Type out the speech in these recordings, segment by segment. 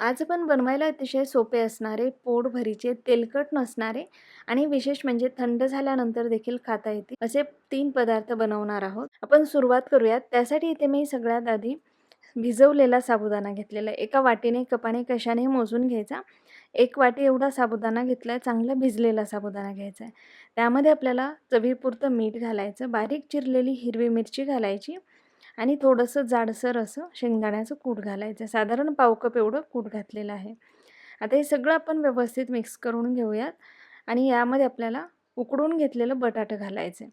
आज आपण बनवायला अतिशय सोपे असणारे, पोटभरीचे, तेलकट नसणारे आणि विशेष म्हणजे थंड झाल्यानंतर देखील खाता येतील असे तीन पदार्थ बनवणार आहोत. आपण सुरुवात करूयात. त्यासाठी इथे मी सगळ्यात आधी भिजवलेला साबुदाणा घेतलेला आहे. एका वाटीने, कपाने, कशाने मोजून घ्यायचा. एक वाटी एवढा साबुदाणा घेतला आहे. चांगला भिजलेला साबुदाणा घ्यायचा आहे. त्यामध्ये आपल्याला चवीपुरतं मीठ घालायचं, बारीक चिरलेली हिरवी मिरची घालायची आणि थोडंसं जाडसर असं शेंगदाण्याचं कूट घालायचं. साधारण पाव कप एवढं कूट घातलेलं आहे. आता हे सगळं आपण व्यवस्थित मिक्स करून घेऊयात आणि यामध्ये आपल्याला उकडून घेतलेलं बटाटं घालायचे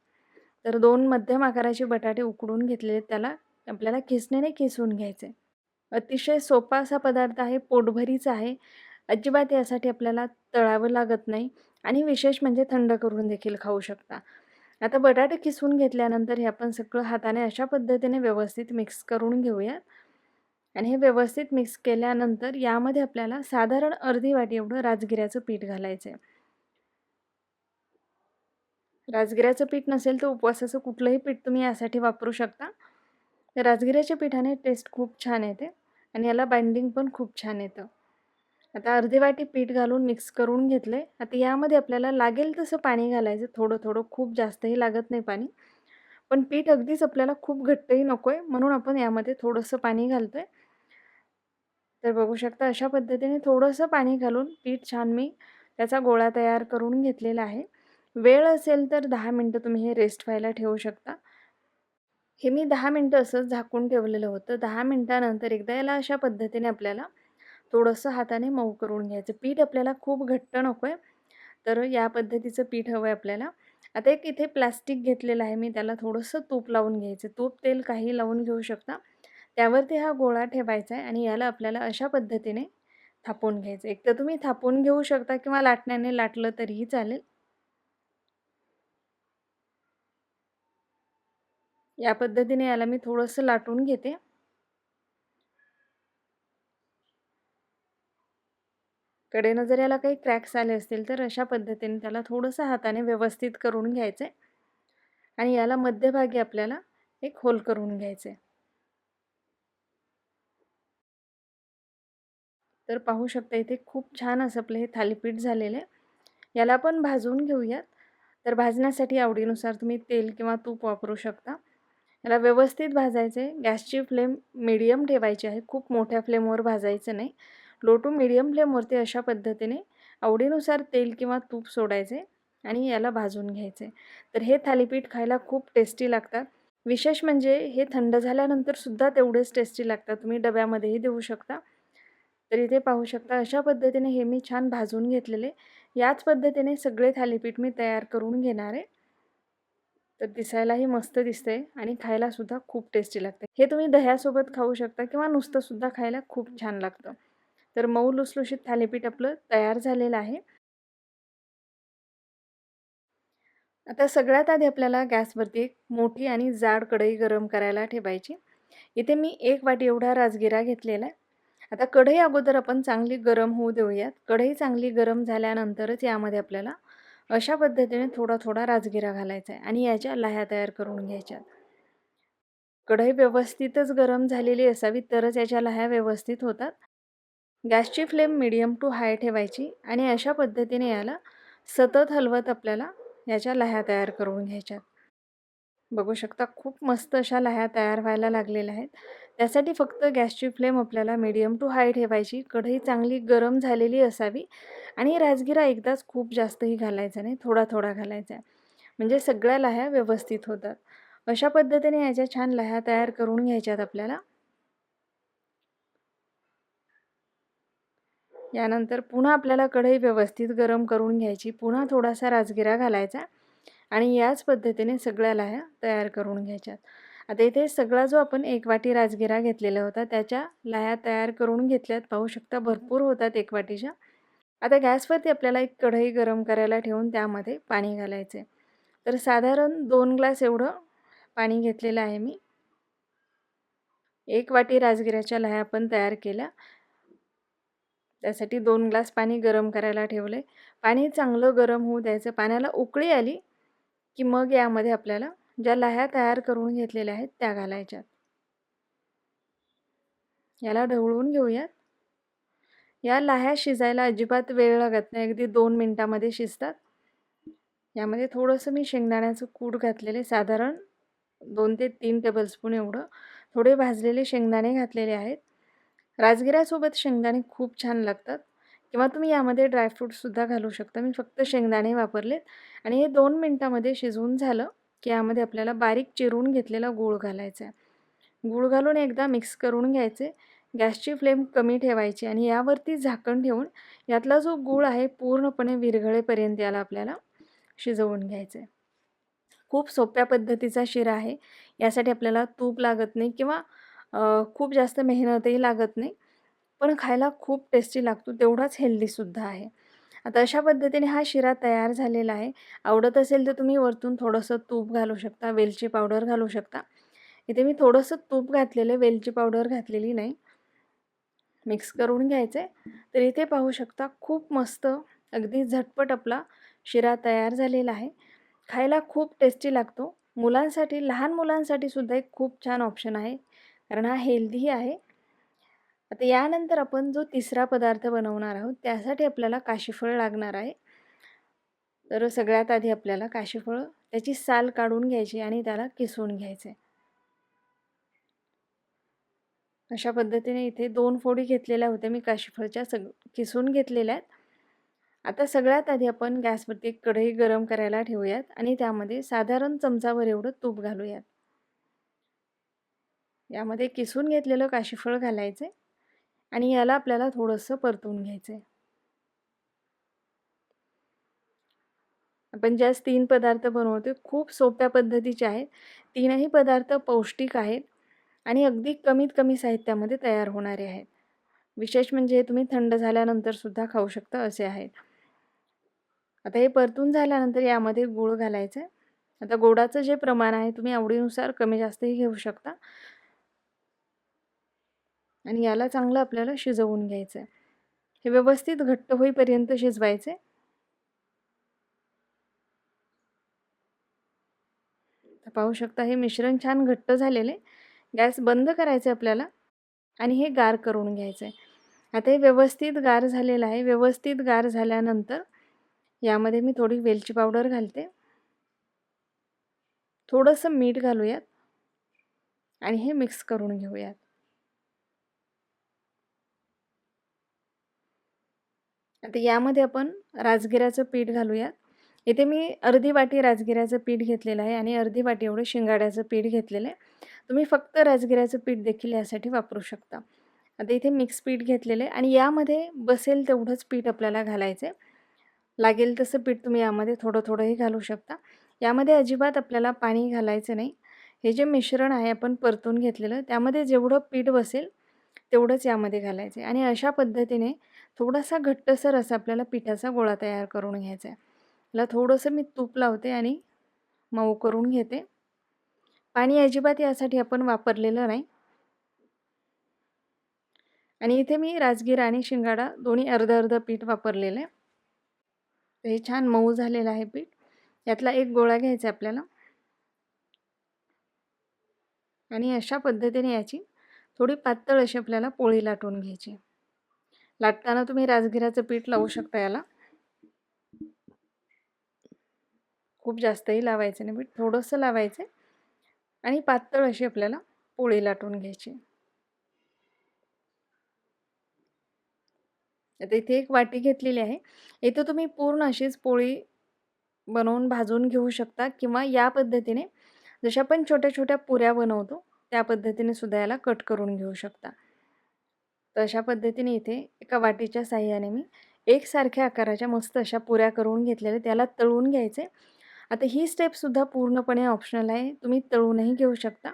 तर दोन मध्यम आकाराचे बटाटे उकडून घेतलेले त्याला आपल्याला खिसणीने खिसून घ्यायचे अतिशय सोपा असा पदार्थ आहे पोटभरीचा आहे. अजिबात यासाठी आपल्याला तळावं लागत नाही आणि विशेष म्हणजे थंड करून देखील खाऊ शकता. आता बटाटे किसून घेतल्यानंतर हे आपण सगळं हाताने अशा पद्धतीने व्यवस्थित मिक्स करून घेऊयात. आणि हे व्यवस्थित मिक्स केल्यानंतर यामध्ये आपल्याला साधारण अर्धी वाटी एवढं राजगिऱ्याचं पीठ घालायचं आहे राजगिऱ्याचं पीठ नसेल तर उपवासाचं कुठलंही पीठ तुम्ही यासाठी वापरू शकता. राजगिऱ्याच्या पिठाने टेस्ट खूप छान येते आणि याला बाइंडिंग पण खूप छान येतं. आता अर्धी वाटी पीठ घालून मिक्स करून घेतले आता यामध्ये आपल्याला लागेल तसं पाणी घालायचं. थोडं थोडं खूप जास्तही लागत नाही पाणी. पण पीठ अगदीच आपल्याला खूप घट्टही नको आहे म्हणून आपण यामध्ये थोडंसं पाणी घालतो आहे तर बघू शकता अशा पद्धतीने थोडंसं पाणी घालून पीठ छान मी त्याचा गोळा तयार करून घेतलेला आहे. वेळ असेल तर दहा मिनटं तुम्ही हे रेस्ट व्हायला ठेवू शकता. हे मी दहा मिनटं असंच झाकून ठेवलेलं होतं. दहा मिनटानंतर एकदा याला अशा पद्धतीने आपल्याला थोडंसं हाताने मऊ करून घ्यायचं. पीठ आपल्याला खूप घट्ट नको आहे तर या पद्धतीचं पीठ हवं आहे आपल्याला. आता एक इथे प्लास्टिक घेतलेलं आहे मी त्याला थोडंसं तूप लावून घ्यायचं. तूप तेल काही लावून घेऊ शकता. त्यावरती हा गोळा ठेवायचा आहे आणि याला आपल्याला अशा पद्धतीने थापून घ्यायचं. एक तर तुम्ही थापून घेऊ शकता किंवा लाटण्याने लाटलं तरीही चालेल. या पद्धतीने याला मी थोडंसं लाटून घेते. कडेनं जर याला काही क्रॅक्स आले असतील तर अशा पद्धतीने त्याला थोडंसं हाताने व्यवस्थित करून घ्यायचं आहे आणि याला मध्यभागी आपल्याला एक होल करून घ्यायचं. आहे तर पाहू शकता इथे खूप छान असं आपलं हे थालीपीठ झालेलं आहे. याला आपण भाजून घेऊयात. तर भाजण्यासाठी आवडीनुसार तुम्ही तेल किंवा तूप वापरू शकता. याला व्यवस्थित भाजायचे. गॅसची फ्लेम मिडियम ठेवायची आहे. खूप मोठ्या फ्लेमवर भाजायचं नाही. लो टू मिडियम फ्लेमवरती अशा पद्धतीने आवडीनुसार तेल किंवा तूप सोडायचे आणि याला भाजून घ्यायचे. तर हे थालीपीठ खायला खूप टेस्टी लागतात. विशेष म्हणजे हे थंड झाल्यानंतर सुद्धा तेवढेच टेस्टी लागतात. तुम्ही डब्यामध्येही देऊ शकता. तर इथे पाहू शकता अशा पद्धतीने हे मी छान भाजून घेतलेले. याच पद्धतीने सगळे थालीपीठ मी तयार करून घेणार आहे. तर दिसायलाही मस्त दिसते आणि खायलासुद्धा खूप टेस्टी लागते हे तुम्ही दह्यासोबत खाऊ शकता किंवा नुसतंसुद्धा खायला खूप छान लागतं. तर मऊ लुसलुशीत थालीपीठ आपलं तयार झालेलं आहे. आता सगळ्यात आधी आपल्याला गॅसवरती एक मोठी आणि जाड कढई गरम करायला ठेवायची. इथे मी एक वाटी एवढा राजगिरा घेतलेला आहे. आता कढई अगोदर आपण चांगली गरम होऊ देऊयात. कढई चांगली गरम झाल्यानंतरच यामध्ये आपल्याला अशा पद्धतीने थोडा थोडा राजगिरा घालायचा आहे आणि याच्या लाह्या तयार करून घ्यायच्या. कढई व्यवस्थितच गरम झालेली असावी तरच याच्या लाह्या व्यवस्थित होतात. गॅसची फ्लेम मिडियम टू हाय ठेवायची आणि अशा पद्धतीने याला सतत हलवत आपल्याला याच्या लह्या तयार करून घ्यायच्यात. बघू शकता खूप मस्त अशा लाह्या तयार व्हायला लागलेल्या आहेत. त्यासाठी फक्त गॅसची फ्लेम आपल्याला मीडियम टू हाय ठेवायची कढई चांगली गरम झालेली असावी आणि राजगिरा एकदाच खूप जास्तही घालायचा नाही थोडा थोडा घालायचा आहे. म्हणजे सगळ्या लह्या व्यवस्थित होतात. अशा पद्धतीने याच्या छान लह्या तयार करून घ्यायच्यात आपल्याला. यानंतर पुन्हा आपल्याला कढई व्यवस्थित गरम करून घ्यायची पुन्हा थोडासा राजगिरा घालायचा आणि याच पद्धतीने सगळ्या लाह्या तयार करून घ्यायच्यात. आता इथे सगळा जो आपण एक वाटी राजगिरा घेतलेला होता त्याच्या लाह्या तयार करून घेतल्यात. पाहू शकता भरपूर होतात एक वाटीच्या. आता गॅसवरती आपल्याला एक कढई गरम करायला ठेवून त्यामध्ये पाणी घालायचे तर साधारण दोन ग्लास एवढं पाणी घेतलेलं आहे मी. एक वाटी राजगिराच्या लाह्या आपण तयार केल्या. त्यासाठी दोन ग्लास पाणी गरम करायला ठेवले पाणी चांगलं गरम होऊ द्यायचं. पाण्याला उकळी आली की मग यामध्ये आपल्याला ज्या लाह्या तयार करून घेतलेल्या आहेत त्या घालायच्यात. याला ढवळून घेऊयात. या लाह्या शिजायला अजिबात वेळ लागत नाही. अगदी दोन मिनटामध्ये शिजतात. यामध्ये थोडंसं मी शेंगदाण्याचं कूट घातलेले साधारण दोन ते तीन टेबलस्पून एवढं. थोडे भाजलेले शेंगदाणे घातलेले आहेत. राजगिऱ्यासोबत शेंगदाणे खूप छान लागतात. किंवा तुम्ही यामध्ये ड्रायफ्रूटसुद्धा घालू शकता. मी फक्त शेंगदाणे वापरलेत. आणि हे दोन मिनटामध्ये शिजवून झालं की यामध्ये आपल्याला बारीक चिरून घेतलेला गूळ घालायचा आहे. गूळ घालून एकदा मिक्स करून घ्यायचे. गॅसची फ्लेम कमी ठेवायची आणि यावरती झाकण ठेवून यातला जो गूळ आहे पूर्णपणे विरघळेपर्यंत याला आपल्याला शिजवून घ्यायचं आहे खूप सोप्या पद्धतीचा शिरा आहे. यासाठी आपल्याला तूप लागत नाही किंवा खूप जास्त मेहनतही लागत नाही. पण खायला खूप टेस्टी लागतो तेवढाच हेल्दीसुद्धा आहे. आता अशा पद्धतीने हा शिरा तयार झालेला आहे. आवडत असेल तर तुम्ही वरतून थोडंसं तूप घालू शकता वेलची पावडर घालू शकता. इथे मी थोडंसं तूप घातलेलं आहे वेलची पावडर घातलेली नाही. मिक्स करून घ्यायचं आहे तर इथे पाहू शकता खूप मस्त अगदी झटपट आपला शिरा तयार झालेला आहे. खायला खूप टेस्टी लागतो. मुलांसाठी लहान मुलांसाठी सुद्धा एक खूप छान ऑप्शन आहे. कारण हा हेल्दी आहे. आता यानंतर आपण जो तिसरा पदार्थ बनवणार आहोत त्यासाठी आपल्याला काशीफळ लागणार आहे. तर सगळ्यात आधी आपल्याला काशीफळ त्याची साल काढून घ्यायची आणि त्याला किसून घ्यायचे. अशा पद्धतीने इथे दोन फोडी घेतलेल्या होत्या मी काशीफळच्या सग किसून घेतलेल्या आहेत. आता सगळ्यात आधी आपण गॅसवरती एक कढई गरम करायला ठेवूयात आणि त्यामध्ये साधारण चमचावर एवढं तूप घालूयात. यामध्ये किसून घेतलेलं काशीफळ घालायचं आणि याला आपल्याला थोडंसं परतून घ्यायचं आहे आपण ज्यास तीन पदार्थ बनवतो खूप सोप्या पद्धतीचे आहेत. तीनही पदार्थ पौष्टिक आहेत आणि अगदी कमीत कमी साहित्यामध्ये तयार होणारे आहेत. विशेष म्हणजे तुम्ही थंड झाल्यानंतर सुद्धा खाऊ शकता असे आहेत. आता हे परतून झाल्यानंतर यामध्ये गूळ घालायचं आहे आता गोडाचं जे प्रमाण आहे तुम्ही आवडीनुसार कमी जास्तही घेऊ शकता. आणि याला चांगलं आपल्याला शिजवून घ्यायचं आहे हे व्यवस्थित घट्ट होईपर्यंत शिजवायचे. पाहू शकता हे मिश्रण छान घट्ट झालेले. गॅस बंद करायचं आपल्याला आणि हे गार करून घ्यायचं आहे आता हे व्यवस्थित गार झालेलं आहे. व्यवस्थित गार झाल्यानंतर यामध्ये मी थोडी वेलची पावडर घालते. थोडंसं मीठ घालूयात आणि हे मिक्स करून घेऊयात. आता यामध्ये आपण राजगिऱ्याचं पीठ घालूयात इथे मी अर्धी वाटी राजगिऱ्याचं पीठ घेतलेलं आहे आणि अर्धी वाटी एवढं शिंगाड्याचं पीठ घेतलेलं आहे. तुम्ही फक्त राजगिऱ्याचं पीठ देखील यासाठी वापरू शकता. आता इथे मिक्स पीठ घेतलेलं आहे आणि यामध्ये बसेल तेवढंच पीठ आपल्याला घालायचं आहे लागेल तसं पीठ तुम्ही यामध्ये थोडं थोडंही घालू शकता. यामध्ये अजिबात आपल्याला पाणी घालायचं नाही. हे जे मिश्रण आहे आपण परतून घेतलेलं त्यामध्ये जेवढं पीठ बसेल तेवढंच यामध्ये घालायचं आहे आणि अशा पद्धतीने थोडासा घट्टसर असा आपल्याला पिठाचा गोळा तयार करून घ्यायचा आहे. याला थोडंसं मी तूप लावते आणि मऊ करून घेते. पाणी अजिबात यासाठी आपण वापरलेलं नाही. आणि इथे मी राजगिरा आणि शिंगाडा दोन्ही अर्ध अर्ध पीठ वापरलेलं आहे. हे छान मऊ झालेलं आहे पीठ. यातला एक गोळा घ्यायचा आपल्याला. आणि अशा पद्धतीने याची थोडी पातळ अशी आपल्याला पोळी लाटून घ्यायची लाटताना तुम्ही राजगिराचं पीठ लावू शकता याला. खूप जास्तही लावायचं नाही पीठ थोडंसं लावायचं. आणि पातळ अशी आपल्याला पोळी लाटून घ्यायची. आता इथे एक वाटी घेतलेली आहे. इथं तुम्ही पूर्ण अशीच पोळी बनवून भाजून घेऊ शकता किंवा या पद्धतीने जशा आपण छोट्या छोट्या पुऱ्या बनवतो त्या पद्धतीने सुद्धा याला कट करून घेऊ शकता. तर अशा पद्धतीने इथे एका वाटीच्या साह्याने मी एकसारख्या आकाराच्या मस्त अशा पुऱ्या करून घेतलेल्या त्याला तळून घ्यायचे. आता ही स्टेपसुद्धा पूर्णपणे ऑप्शनल आहे. तुम्ही तळूनही घेऊ शकता.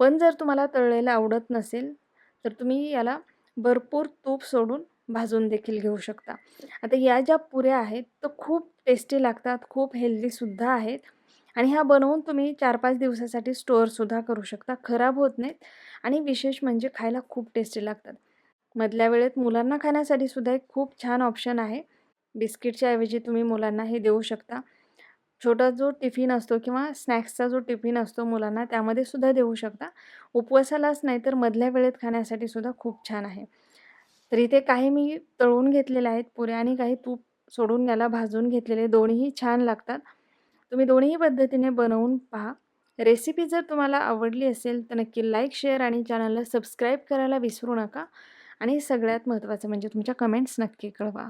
पण जर तुम्हाला तळलेलं आवडत नसेल तर तुम्ही याला भरपूर तूप सोडून भाजून देखील घेऊ शकता. आता या ज्या पुऱ्या आहेत तर खूप टेस्टी लागतात खूप हेल्दीसुद्धा आहेत. आणि ह्या बनवून तुम्ही चार पाच दिवसासाठी स्टोअरसुद्धा करू शकता. खराब होत नाहीत आणि विशेष म्हणजे खायला खूप टेस्टी लागतात. मधल्या वेळेत मुलांना खाण्यासाठी सुद्धा एक खूप छान ऑप्शन आहे. बिस्किटच्या ऐवजी तुम्ही मुलांना हे देऊ शकता. छोटा जो टिफिन असतो किंवा स्नॅक्सचा जो टिफिन असतो मुलांना त्यामध्ये सुद्धा देऊ शकता. उपवासालाच नाही तर मधल्या वेळेत खाण्यासाठी सुद्धा खूप छान आहे. तर इथे काही मी तळून घेतलेले आहेत. पुऱ्या आणि काही तूप सोडून याला भाजून घेतलेले दोन्हीही छान लागतात. तुम्ही दोन्ही पद्धतीने बनवून पहा. रेसिपी जर तुम्हाला आवडली असेल तर नक्की लाईक शेअर आणि चॅनलला सबस्क्राईब करायला विसरू नका. आणि सगळ्यात महत्त्वाचं म्हणजे तुमच्या कमेंट्स नक्की कळवा.